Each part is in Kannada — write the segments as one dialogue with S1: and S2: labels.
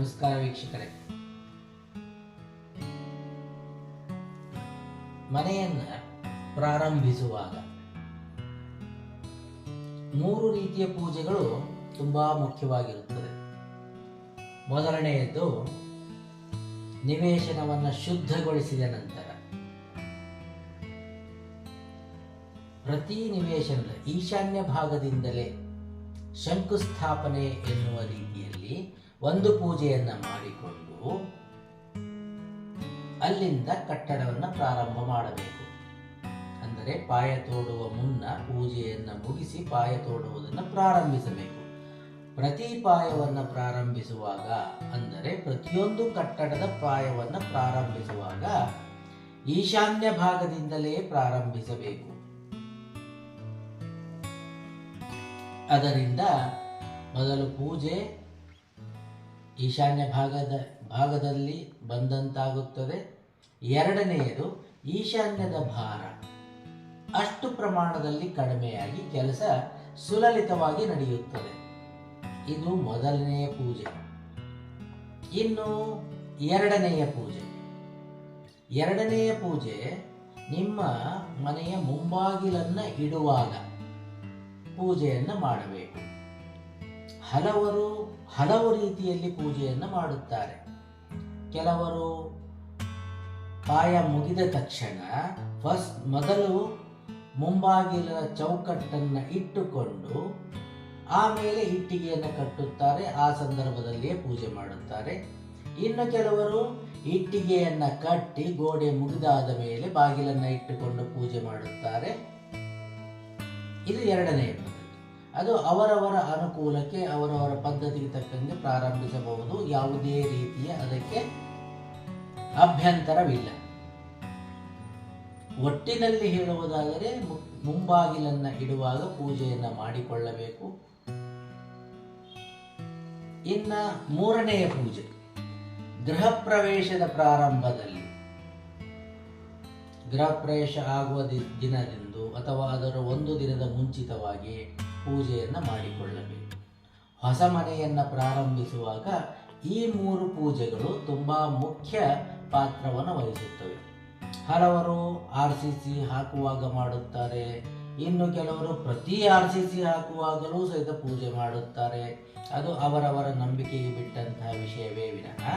S1: ನಮಸ್ಕಾರ ವೀಕ್ಷಕರೇ. ಮನೆಯನ್ನ ಪ್ರಾರಂಭಿಸುವಾಗ ಮೂರು ರೀತಿಯ ಪೂಜೆಗಳು ತುಂಬಾ ಮುಖ್ಯವಾಗಿರುತ್ತದೆ. ಮೊದಲನೆಯದ್ದು ನಿವೇಶನವನ್ನು ಶುದ್ಧಗೊಳಿಸಿದ ನಂತರ. ಪ್ರತಿ ನಿವೇಶನದ ಈಶಾನ್ಯ ಭಾಗದಿಂದಲೇ ಶಂಕುಸ್ಥಾಪನೆ ಎನ್ನುವ ರೀತಿಯಲ್ಲಿ ಒಂದು ಪೂಜೆಯನ್ನು ಮಾಡಿಕೊಂಡು ಅಲ್ಲಿಂದ ಕಟ್ಟಡವನ್ನು ಪ್ರಾರಂಭ ಮಾಡಬೇಕು. ಅಂದರೆ ಪಾಯ ತೋಡುವ ಮುನ್ನ ಪೂಜೆಯನ್ನು ಮುಗಿಸಿ ಪಾಯ ತೋಡುವುದನ್ನು ಪ್ರಾರಂಭಿಸಬೇಕು. ಪ್ರತಿ ಪಾಯವನ್ನು ಪ್ರಾರಂಭಿಸುವಾಗ, ಅಂದರೆ ಪ್ರತಿಯೊಂದು ಕಟ್ಟಡದ ಪಾಯವನ್ನು ಪ್ರಾರಂಭಿಸುವಾಗ ಈಶಾನ್ಯ ಭಾಗದಿಂದಲೇ ಪ್ರಾರಂಭಿಸಬೇಕು. ಅದರಿಂದ ಮೊದಲು ಪೂಜೆ ಈಶಾನ್ಯ ಭಾಗದ, ಭಾಗದಲ್ಲಿ ಬಂದಂತಾಗುತ್ತದೆ. ಎರಡನೆಯದು, ಈಶಾನ್ಯದ ಭಾರ. ಅಷ್ಟು ಪ್ರಮಾಣದಲ್ಲಿ ಕಡಿಮೆಯಾಗಿ ಕೆಲಸ ಸುಲಲಿತವಾಗಿ ನಡೆಯುತ್ತದೆ. ಇದು ಮೊದಲನೆಯ ಪೂಜೆ. ಇನ್ನು ಎರಡನೆಯ ಪೂಜೆ. ಎರಡನೆಯ ಪೂಜೆ ನಿಮ್ಮ ಮನೆಯ ಮುಂಬಾಗಿಲನ್ನು ಇಡುವಾಗ ಪೂಜೆಯನ್ನು ಮಾಡಬೇಕು. ಹಲವರು ಹಲವು ರೀತಿಯಲ್ಲಿ ಪೂಜೆಯನ್ನು ಮಾಡುತ್ತಾರೆ. ಕೆಲವರು ಪಾಯ ಮುಗಿದ ತಕ್ಷಣ ಫಸ್ಟ್ ಮೊದಲು ಮುಂಬಾಗಿಲ ಚೌಕಟ್ಟನ್ನು ಇಟ್ಟುಕೊಂಡು ಆಮೇಲೆ ಇಟ್ಟಿಗೆಯನ್ನು ಕಟ್ಟುತ್ತಾರೆ. ಆ ಸಂದರ್ಭದಲ್ಲಿಯೇ ಪೂಜೆ ಮಾಡುತ್ತಾರೆ. ಇನ್ನು ಕೆಲವರು ಇಟ್ಟಿಗೆಯನ್ನು ಕಟ್ಟಿ ಗೋಡೆ ಮುಗಿದಾದ ಮೇಲೆ ಬಾಗಿಲನ್ನು ಇಟ್ಟುಕೊಂಡು ಪೂಜೆ ಮಾಡುತ್ತಾರೆ. ಇದು ಎರಡನೆಯ ಪದ್ಧತಿ ಅದು ಅವರವರ ಅನುಕೂಲಕ್ಕೆ, ಅವರವರ ಪದ್ಧತಿಗೆ ತಕ್ಕಂತೆ ಪ್ರಾರಂಭಿಸಬಹುದು. ಯಾವುದೇ ರೀತಿಯ ಅದಕ್ಕೆ ಅಭ್ಯಂತರವಿಲ್ಲ. ಒಟ್ಟಿನಲ್ಲಿ ಹೇಳುವುದಾದರೆ ಮುಂಬಾಗಿಲನ್ನ ಇಡುವಾಗ ಪೂಜೆಯನ್ನ ಮಾಡಿಕೊಳ್ಳಬೇಕು. ಇನ್ನ ಮೂರನೆಯ ಪೂಜೆ, ಗೃಹ ಪ್ರವೇಶದ ಪ್ರಾರಂಭದಲ್ಲಿ. ಗೃಹ ಪ್ರವೇಶ ಆಗುವ ದಿನದಂದು ಅಥವಾ ಅದರ ಒಂದು ದಿನದ ಮುಂಚಿತವಾಗಿ ಪೂಜೆಯನ್ನು ಮಾಡಿಕೊಳ್ಳಬೇಕು. ಹೊಸ ಮನೆಯನ್ನು ಪ್ರಾರಂಭಿಸುವಾಗ ಈ ಮೂರು ಪೂಜೆಗಳು ತುಂಬ ಮುಖ್ಯ ಪಾತ್ರವನ್ನು ವಹಿಸುತ್ತವೆ. ಹಲವರು ಆರ್ ಸಿ ಸಿ ಹಾಕುವಾಗ ಮಾಡುತ್ತಾರೆ. ಇನ್ನು ಕೆಲವರು ಪ್ರತಿ ಆರ್ ಸಿ ಸಿ ಹಾಕುವಾಗಲೂ ಸಹಿತ ಪೂಜೆ ಮಾಡುತ್ತಾರೆ. ಅದು ಅವರವರ ನಂಬಿಕೆಗೆ ಬಿಟ್ಟಂತಹ ವಿಷಯವೇ ವಿನಃ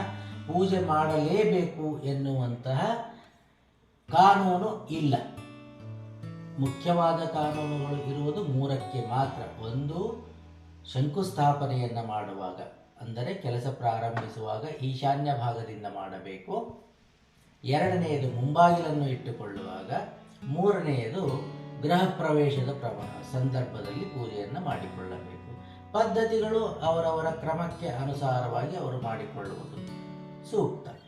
S1: ಪೂಜೆ ಮಾಡಲೇಬೇಕು ಎನ್ನುವಂತಹ ಕಾನೂನು ಇಲ್ಲ. ಮುಖ್ಯವಾದ ಕಾನೂನುಗಳು ಇರುವುದು ಮೂರಕ್ಕೆ ಮಾತ್ರ. ಒಂದು, ಶಂಕುಸ್ಥಾಪನೆಯನ್ನು ಮಾಡುವಾಗ, ಅಂದರೆ ಕೆಲಸ ಪ್ರಾರಂಭಿಸುವಾಗ ಈಶಾನ್ಯ ಭಾಗದಿಂದ ಮಾಡಬೇಕು. ಎರಡನೆಯದು ಮುಂಬಾಗಿಲನ್ನು ಇಟ್ಟುಕೊಳ್ಳುವಾಗ, ಮೂರನೆಯದು ಗೃಹ ಪ್ರವೇಶದ ಪ್ರಮ, ಸಂದರ್ಭದಲ್ಲಿ ಪೂಜೆಯನ್ನು ಮಾಡಿಕೊಳ್ಳಬೇಕು. ಪದ್ಧತಿಗಳು ಅವರವರ ಕ್ರಮಕ್ಕೆ ಅನುಸಾರವಾಗಿ ಅವರು ಮಾಡಿಕೊಳ್ಳುವುದು ಸೂಕ್ತ.